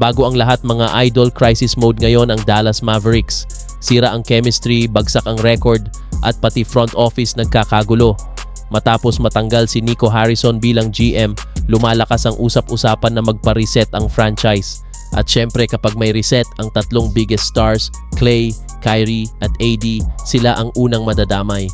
Bago ang lahat mga idol crisis mode ngayon ang Dallas Mavericks. Sira ang chemistry, bagsak ang record, at pati front office nagkakagulo. Matapos matanggal si Nico Harrison bilang GM, lumalakas ang usap-usapan na magpa-reset ang franchise. At syempre kapag may reset ang tatlong biggest stars, Clay, Kyrie at AD, sila ang unang madadamay.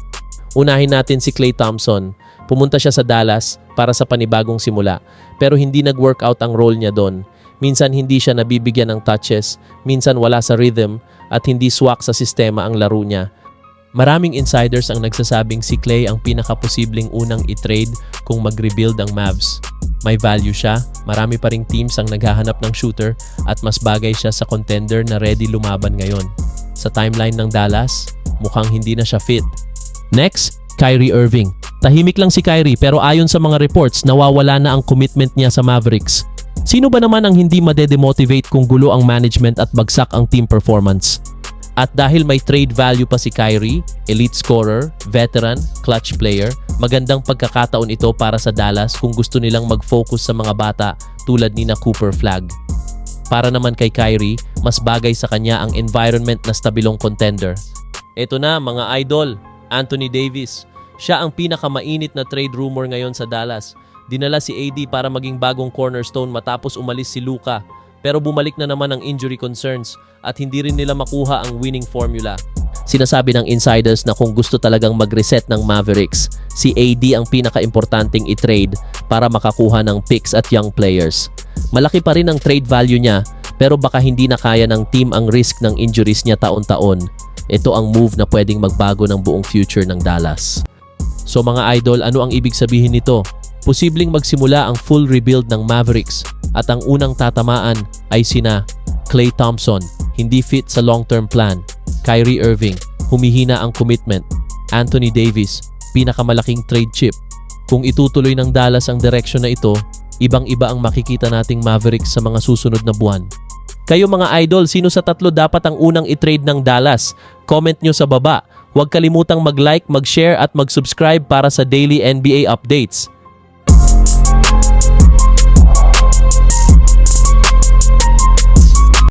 Unahin natin si Clay Thompson. Pumunta siya sa Dallas para sa panibagong simula pero hindi nag-workout ang role niya doon. Minsan hindi siya nabibigyan ng touches, minsan wala sa rhythm at hindi swak sa sistema ang laro niya. Maraming insiders ang nagsasabing si Clay ang pinakaposibleng unang i-trade kung mag-rebuild ang Mavs. May value siya, marami pa ring teams ang naghahanap ng shooter at mas bagay siya sa contender na ready lumaban ngayon. Sa timeline ng Dallas, mukhang hindi na siya fit. Next, Kyrie Irving. Tahimik lang si Kyrie pero ayon sa mga reports, nawawala na ang commitment niya sa Mavericks. Sino ba naman ang hindi madedemotivate kung gulo ang management at bagsak ang team performance? At dahil may trade value pa si Kyrie, elite scorer, veteran, clutch player, magandang pagkakataon ito para sa Dallas kung gusto nilang mag-focus sa mga bata tulad ni na Cooper Flag. Para naman kay Kyrie, mas bagay sa kanya ang environment na stabilong contender. Ito na mga idol, Anthony Davis. Siya ang pinakamainit na trade rumor ngayon sa Dallas. Dinala si AD para maging bagong cornerstone matapos umalis si Luka. Pero bumalik na naman ang injury concerns at hindi rin nila makuha ang winning formula. Sinasabi ng insiders na kung gusto talagang mag-reset ng Mavericks, si AD ang pinaka-importanting i-trade para makakuha ng picks at young players. Malaki pa rin ang trade value niya pero baka hindi na kaya ng team ang risk ng injuries niya taon-taon. Ito ang move na pwedeng magbago ng buong future ng Dallas. So mga idol, ano ang ibig sabihin nito? Posibleng magsimula ang full rebuild ng Mavericks at ang unang tatamaan ay sina Clay Thompson, hindi fit sa long-term plan. Kyrie Irving, humihina ang commitment. Anthony Davis, pinakamalaking trade chip. Kung itutuloy ng Dallas ang direksyon na ito, ibang-iba ang makikita nating Mavericks sa mga susunod na buwan. Kayo mga idol, sino sa tatlo dapat ang unang i-trade ng Dallas? Comment nyo sa baba. Huwag kalimutang mag-like, mag-share at mag-subscribe para sa daily NBA updates.